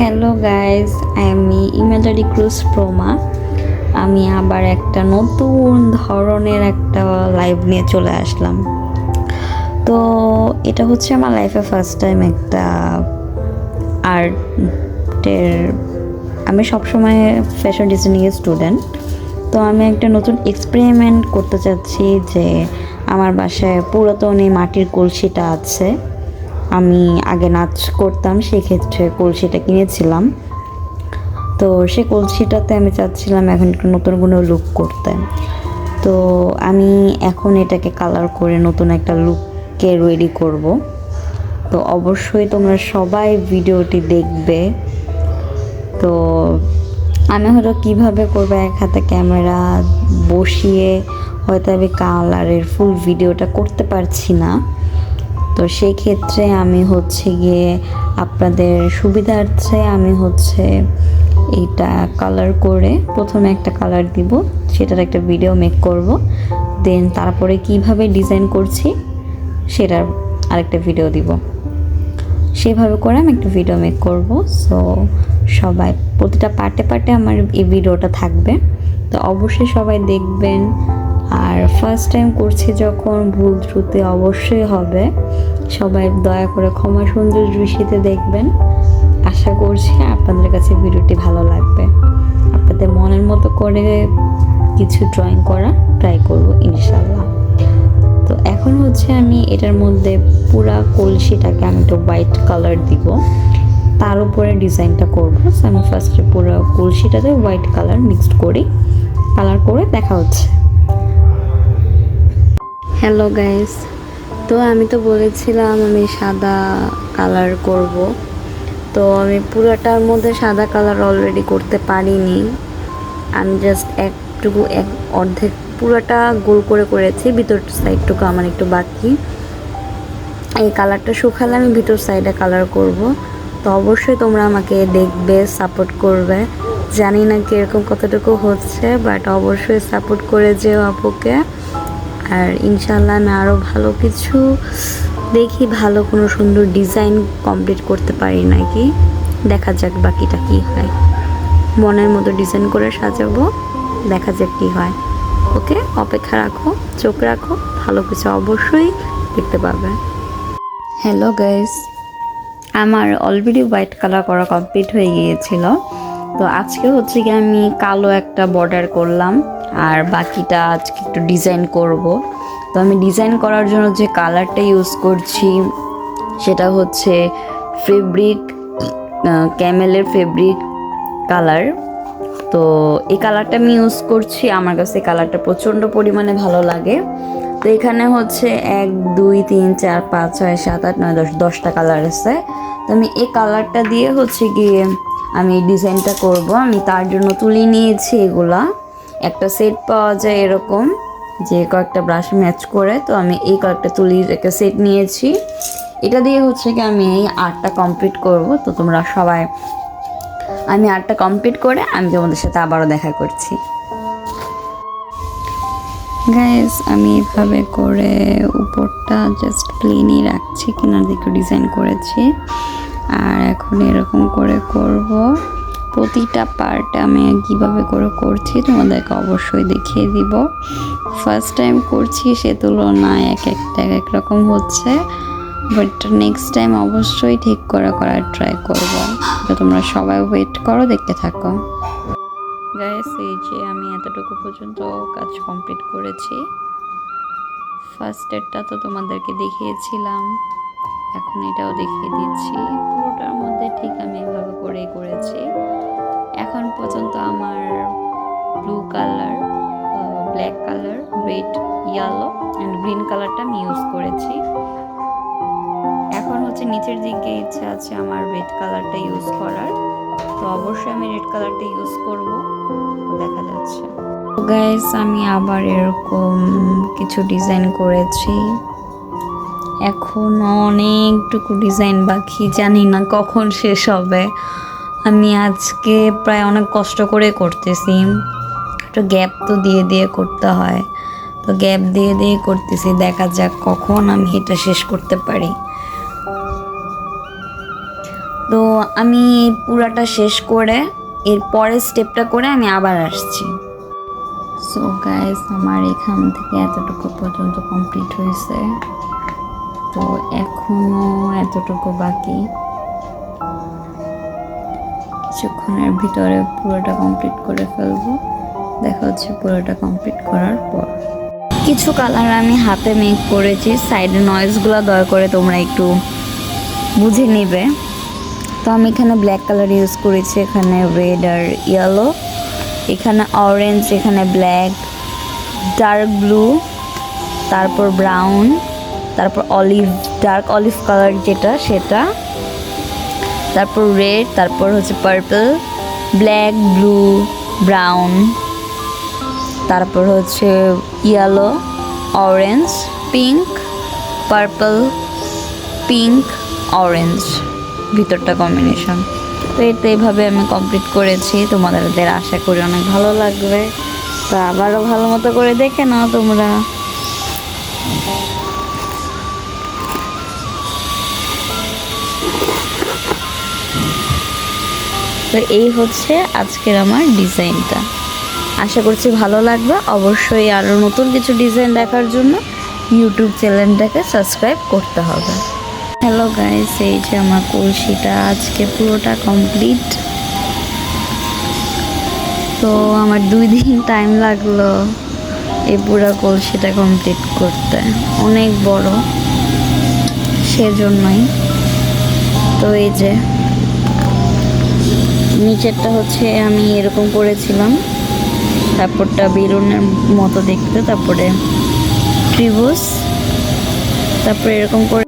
Hello guys আমি ইমেলারি cruise প্রমা আমি আবার একটা নতুন ধরনের একটা লাইভ নিয়ে চলে আসলাম। তো এটা হচ্ছে আমার লাইফে ফার্স্ট টাইম একটা আর্টের আমি সবসময় ফ্যাশন ডিজাইনিংয়ের স্টুডেন্ট তো আমি একটা নতুন এক্সপেরিমেন্ট করতে চাচ্ছি যে আমার বাসায় পুরাতন এই মাটির কলসিটা আছে। আমি আগে নাচ করতাম, সেক্ষেত্রে কলসিটা কিনেছিলাম। তো সে কলসিটাতে আমি চাচ্ছিলাম এখন একটু নতুন কোনো লুক করতে। তো আমি এখন এটাকে কালার করে নতুন একটা লুককে রেডি করব। তো অবশ্যই তোমরা সবাই ভিডিওটি দেখবে। তো আমি হয়তো কীভাবে করব, এক হাতে ক্যামেরা বসিয়ে হয়তো আমি কালারের ফুল ভিডিওটা করতে পারছি না। তো সেই ক্ষেত্রে আমি হচ্ছে গিয়ে আপনাদের সুবিধার্থে আমি হচ্ছে এইটা কালার করে প্রথমে একটা কালার দিব, সেটার একটা ভিডিও মেক করব দেন তারপরে কীভাবে ডিজাইন করছি সেটার আরেকটা ভিডিও দিব। সেভাবে করে আমি একটা ভিডিও মেক করব সো সবাই প্রতিটা পার্টে পার্টে আমার এই ভিডিওটা থাকবে। তো অবশ্যই সবাই দেখবেন আর ফার্স্ট টাইম করছি যখন ভুল ত্রুটি অবশ্যই হবে। সবাই দয়া করে ক্ষমা সুন্দর দৃষ্টিতে দেখবেন। আশা করছি আপনাদের কাছে ভিডিওটি ভালো লাগবে। আপনাদের মনের মতো করে কিছু ড্রয়িং করা ট্রাই করব ইনশাল্লাহ তো এখন হচ্ছে আমি এটার মধ্যে পুরা কলসিটাকে আমি একটু হোয়াইট কালার দিব। তার উপরে ডিজাইনটা করব। আমি ফার্স্টে পুরো কলসিটাতে হোয়াইট কালার মিক্সড করি। কালার করে দেখা হচ্ছে। হ্যালো গাইস তো আমি তো বলেছিলাম আমি সাদা কালার করব। তো আমি পুরাটার মধ্যে সাদা কালার অলরেডি করতে পারিনি। আমি জাস্ট একটুকু এক অর্ধেক পুরোটা গোল করে করেছি, ভিতর সাইডটুকু আমার একটু বাকি। এই কালারটা শুকালে আমি ভিতর সাইডে কালার করব। তো অবশ্যই তোমরা আমাকে দেখবে সাপোর্ট করবে। জানি না কীরকম কতটুকু হচ্ছে বাট অবশ্যই সাপোর্ট করে যেও আপুকে। আর ইনশাল্লাহ আমি আরও ভালো কিছু দেখি, ভালো কোনো সুন্দর ডিজাইন কমপ্লিট করতে পারি নাকি। দেখা যাক বাকিটা কি হয়। মনের মতো ডিজাইন করে সাজাবো, দেখা যাক কি হয়। ওকে, অপেক্ষা রাখো, চোখ রাখো, ভালো কিছু অবশ্যই দেখতে পাবে। হ্যালো গাইস আমার অলরেডি হোয়াইট কালার করা কমপ্লিট হয়ে গিয়েছিল। তো আজকে হচ্ছে কি আমি কালো একটা বর্ডার করলাম। আর বাকিটা আজকে একটু ডিজাইন করব। তো আমি ডিজাইন করার জন্য যে কালারটা ইউজ করছি, সেটা হচ্ছে ফেব্রিক ক্যামেলের ফেব্রিক কালার তো এই কালারটা আমি ইউজ করছি, আমার কাছে কালারটা প্রচণ্ড পরিমাণে ভালো লাগে। তো এখানে হচ্ছে এক, দুই, তিন, চার, পাঁচ, ছয়, সাত, আট, নয়, দশ, দশটা কালার আছে। তো আমি এই কালারটা দিয়ে হচ্ছে গিয়ে আমি ডিজাইনটা করব। আমি তার জন্য তুলি নিয়েছি এগুলা। একটা সেট পাওয়া যায় এরকম, যে কয়েকটা ব্রাশ ম্যাচ করে, তো আমি এই কয়েকটা তুলির একটা সেট নিয়েছি। এটা দিয়ে হচ্ছে কি আমি এই আর্টটা কমপ্লিট করব, তো তোমরা সবাই আমি আর্টটা কমপ্লিট করে আমি তোমাদের সাথে আবারও দেখা করছি। গাইস আমি এভাবে করে উপরটা জাস্ট প্লেনই রাখছি কিনার দিকে ডিজাইন করেছি। আর এখন এরকম করে করব। প্রতিটা পার্ট আমি কীভাবে করে করছি তোমাদেরকে অবশ্যই দেখিয়ে দিব। ফার্স্ট টাইম করছি সে তুলনায় এক একটা এক রকম হচ্ছে বাট নেক্সট টাইম অবশ্যই ঠিক করে করার ট্রাই করব। তো তোমরা সবাই ওয়েট করো, দেখতে থাকো। গাইস এই যে আমি এতটুকু পর্যন্ত কাজ কমপ্লিট করেছি। ফার্স্ট এডটা তো তোমাদেরকে দেখিয়েছিলাম। এখন এটাও দেখিয়ে দিচ্ছি। পুরোটার মধ্যে ঠিক আমি এভাবে করেই করেছি। এখন পর্যন্ত আমার blue colour black colour red yellow and green কালারটা আমি ইউজ করেছি। এখন হচ্ছে নিচের দিকে ইচ্ছা আছে আমার রেড কালারটা ইউজ করার। তো অবশ্যই আমি রেড কালারটা ইউজ করব, দেখা যাচ্ছে। গাইস আমি আবার এরকম কিছু ডিজাইন করেছি। এখন অনেকটুকু ডিজাইন বাকি, জানি না কখন শেষ হবে। আমি আজকে প্রায় অনেক কষ্ট করে করতেছি। একটু গ্যাপ তো দিয়ে দিয়ে করতে হয়। তো গ্যাপ দিয়ে দিয়ে করতেছি, দেখা যাক কখন আমি এটা শেষ করতে পারি। তো আমি পুরাটা শেষ করে, এর পরের স্টেপটা করে আমি আবার আসছি। সো গাইস আমার এখান থেকে এতটুকু পর্যন্ত কমপ্লিট হয়েছে। তো এখনও এতটুকু বাকি। কিছুক্ষণের ভিতরে পুরোটা কমপ্লিট করে ফেলব। দেখা হচ্ছে পুরোটা কমপ্লিট করার পর। কিছু কালার আমি হাতে মেক করেছি। সাইডে নয়েজগুলো দয়া করে তোমরা একটু বুঝে নিবে। তো আমি এখানে ব্ল্যাক কালার ইউজ করেছি। এখানে রেড আর ইয়েলো এখানে অরেঞ্জ এখানে ব্ল্যাক ডার্ক ব্লু তারপর ব্রাউন তারপর অলিভ ডার্ক অলিভ কালার যেটা, সেটা তারপর রেড তারপর হচ্ছে পার্পল ব্ল্যাক ব্লু ব্রাউন তারপর হচ্ছে yellow orange pink purple pink orange ভিতরটা কম্বিনেশন তো এতে এইভাবে আমি কমপ্লিট করেছি। তোমাদের আশা করি অনেক ভালো লাগবে। তো আবারও ভালো মতো করে দেখে নাও তোমরা। তো এই হচ্ছে আজকের আমার ডিজাইনটা। আশা করছি ভালো লাগবে। অবশ্যই আরও নতুন কিছু ডিজাইন দেখার জন্য ইউটিউব চ্যানেলটাকে সাবস্ক্রাইব করতে হবে। হ্যালো গাইস, এই যে আমার কলসিটা আজকে পুরোটা কমপ্লিট। তো আমার দুই দিন টাইম লাগল এই পুরো কলসিটা কমপ্লিট করতে। অনেক বড়, সেজন্যই। তো এই যে নিচেরটা হচ্ছে আমি এরকম করেছিলাম। তারপরটা বেলুনের মতো দেখতে তারপরে ত্রিভুজ তারপরে এরকম করে